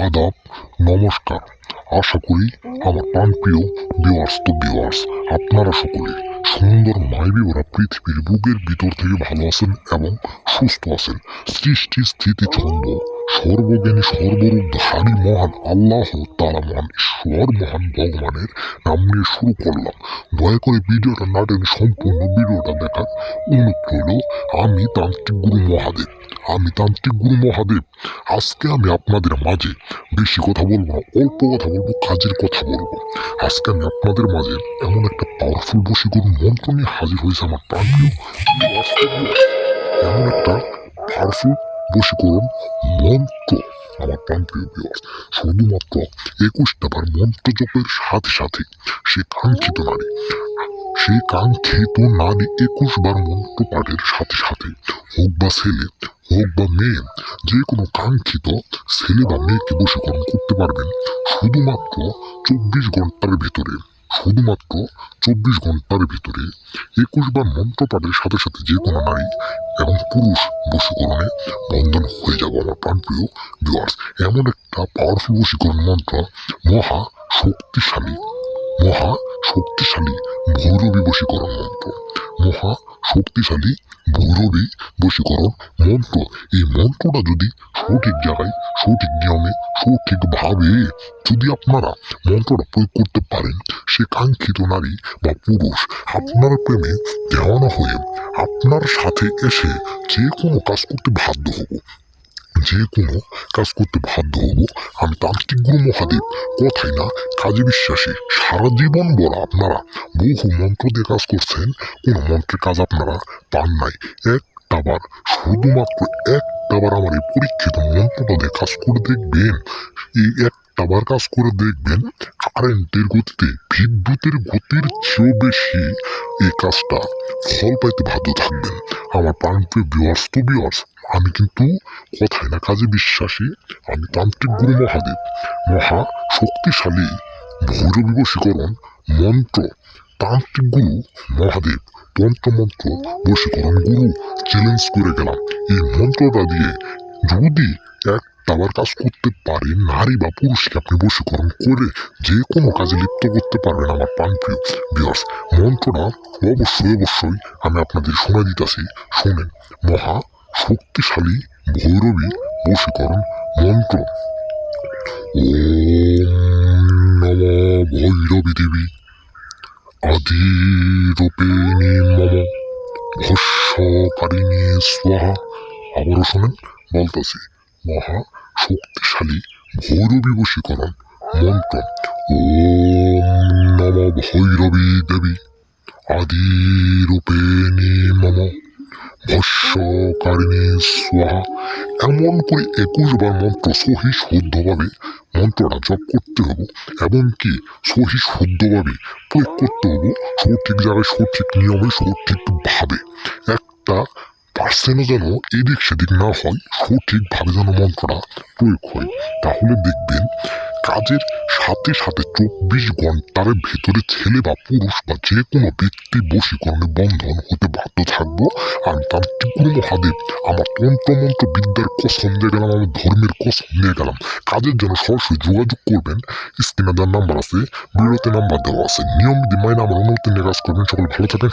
আদাব, নমস্কার। আশা করি আমার প্রাণপ্রিয় ভিওয়ার্স তো ভিওয়ার্স আপনারা সকলে সুন্দর মাইবি ওরা পৃথিবীর বুকের ভিতর থেকে ভালো আছেন এবং সুস্থ আছেন। সৃষ্টি, স্থিতি, ছন্দ, সর্বজ্ঞানী, সর্বরূপ, ধারী, মহান, আল্লাহ তারা মহান ঈশ্বর, মহান ভগবানের নাম নিয়ে শুরু করলাম। দয়া করে ভিডিওটা না সম্পূর্ণ ভিডিওটা দেখার অনুরোধ রইল। আমি তান্ত্রিক গুরু মহাদেব। আমি তান্ত্রিক গুরু মহাদেব। আজকে আমি আপনাদের মাঝে বেশি কথা বলব না, অল্প কথা বলব, কাজের কথা বলব। আজকে আমি আপনাদের মাঝে এমন একটা পাওয়ারফুল বশীকরণ মন্ত্র নিয়ে হাজির হয়েছে আমার প্রাণপ্রিয় এমন একটা পাওয়ারফুল বশীকরণ মন্ত্র আমার প্রাণপ্রিয় শুধুমাত্র একুশটা বার মন্ত্র জপের সাথে সাথে সে কাঙ্ক্ষিত নারী সেই কাঙ্ক্ষিত নারী একুশ বার মন্ত্র পাঠের সাথে সাথে, হোক বা ছেলে, হোক বা মেয়ে, যে কোনো কাঙ্ক্ষিত ছেলে বা মেয়েকে বশীকরণ করতে পারবেন। শুধুমাত্র চব্বিশ ঘণ্টার ভিতরে, শুধুমাত্র চব্বিশ ঘণ্টার ভিতরে একুশ বার মন্ত্র পাঠের সাথে সাথে যে কোনো নারী এবং পুরুষ বশীকরণে বন্ধন হয়ে যাব, আমার প্রাণপ্রিয় ভিউয়ার্স এমন একটা পাওয়ারফুল বশীকরণ মন্ত্র, মহা শক্তিশালী, মহা শক্তিশালী ভৈরবী বশীকরণ মন্ত্র। মহা শক্তিশালী ভৈরবী বশীকরণ মন্ত্র। এই মন্ত্রটা যদি সঠিক জায়গায়, সঠিক নিয়মে, সঠিকভাবে যদি আপনারা মন্ত্রটা প্রয়োগ করতে পারেন, সে কাঙ্ক্ষিত নারী বা পুরুষ আপনার প্রেমে দেওয়ানা হয়ে আপনার সাথে এসে যে কোনো কাজ করতে বাধ্য হব। যে কোনো কাজ করতে বাধ্য হব। আমি তান্ত্রিক গুরু মহাদেব। কথাই না, কাজে বিশ্বাসী। সারা জীবন বলা আপনারা। বহু মন্ত্র দিয়ে কাজ করছেন। কোনো মন্ত্রের কাজ আপনারা পান নাই। একটাবার শুধুমাত্র একটাবার আমার এই পরীক্ষিত মন্ত্রটা দিয়ে কাজ করে দেখবেন। এই একটাবার কাজ করে দেখবেন কারেন্টের গতিতে, বিদ্যুতের গতির চেয়েও বেশি এই কাজটা ফল পাইতে বাধ্য থাকবেন। আমার প্রাণপ্রিয় বিয়ার্স তো বিয়ার্স আমি কিন্তু কথায় না কাজে বিশ্বাসী, আমি তান্ত্রিক গুরু মহাদেব। মহা শক্তিশালী ভৈরবী বশীকরণ মন্ত্র, তান্ত্রিক গুরু মহাদেব, তন্ত্র তন্ত্রমন্ত্র বশীকরণ গুরু চ্যালেঞ্জ করে গেলাম। এই মন্ত্রটা দিয়ে যদি একটাবার কাজ করতে পারে, নারী বা পুরুষকে আপনি বশীকরণ করে যে কোনো কাজে লিপ্ত করতে পারবেন আমার প্রাণপ্রিয় বিয়ার্স মন্ত্রটা অবশ্যই অবশ্যই আমি আপনাদের শোনা দিতেছি। শোনেন, মহা শক্তিশালী ভৈরবী বশীকরণ মন্ত্র। নম ভৈরবী দেবী। আদি রূপে মম ভস্যকারিণী স্বাহা। আবারও শোনেন, বলতেছি, মহা শক্তিশালী ভৈরবী বশীকরণ মন্ত্র। ওম নম ভৈরবী দেবী। আদি রূপেণী মম ভস্যকারিণী স্বাহা এমন করে একুশ বার মন্ত্র সহি শুদ্ধভাবে মন্ত্রটা জপ করতে হবে এমনকি সহি শুদ্ধভাবে প্রয়োগ করতে হবে সঠিক জায়গায়, সঠিক নিয়মে সঠিকভাবে একটা পার্সেন্টও যেন এদিক সেদিক না হয় সঠিকভাবে যেন মন্ত্রটা প্রয়োগ হয়। তাহলে দেখবেন কাজের সাথে সাথে চব্বিশ ঘণ্টার ভেতরে ছেলে বা পুরুষ বা যে কোনো ব্যক্তি বশীকরণে বন্ধন হতে থাকব আমি তার ত্রিপুর মহাদেব। আমার তন্ত্রমন্ত্র বিদ্যার কসম দিয়ে গেলাম, আমার ধর্মের কসম নিয়ে গেলাম। কাজের জন্য সরাসরি যোগাযোগ করবেন। স্ক্রিনে দেওয়ার নাম্বার আছে, বিরতি নাম্বার দেওয়া আছে। নিয়ম বিধি মাইনে আমার অনুমতি নিয়ে কাজ করবেন। সকল ভালো থাকেন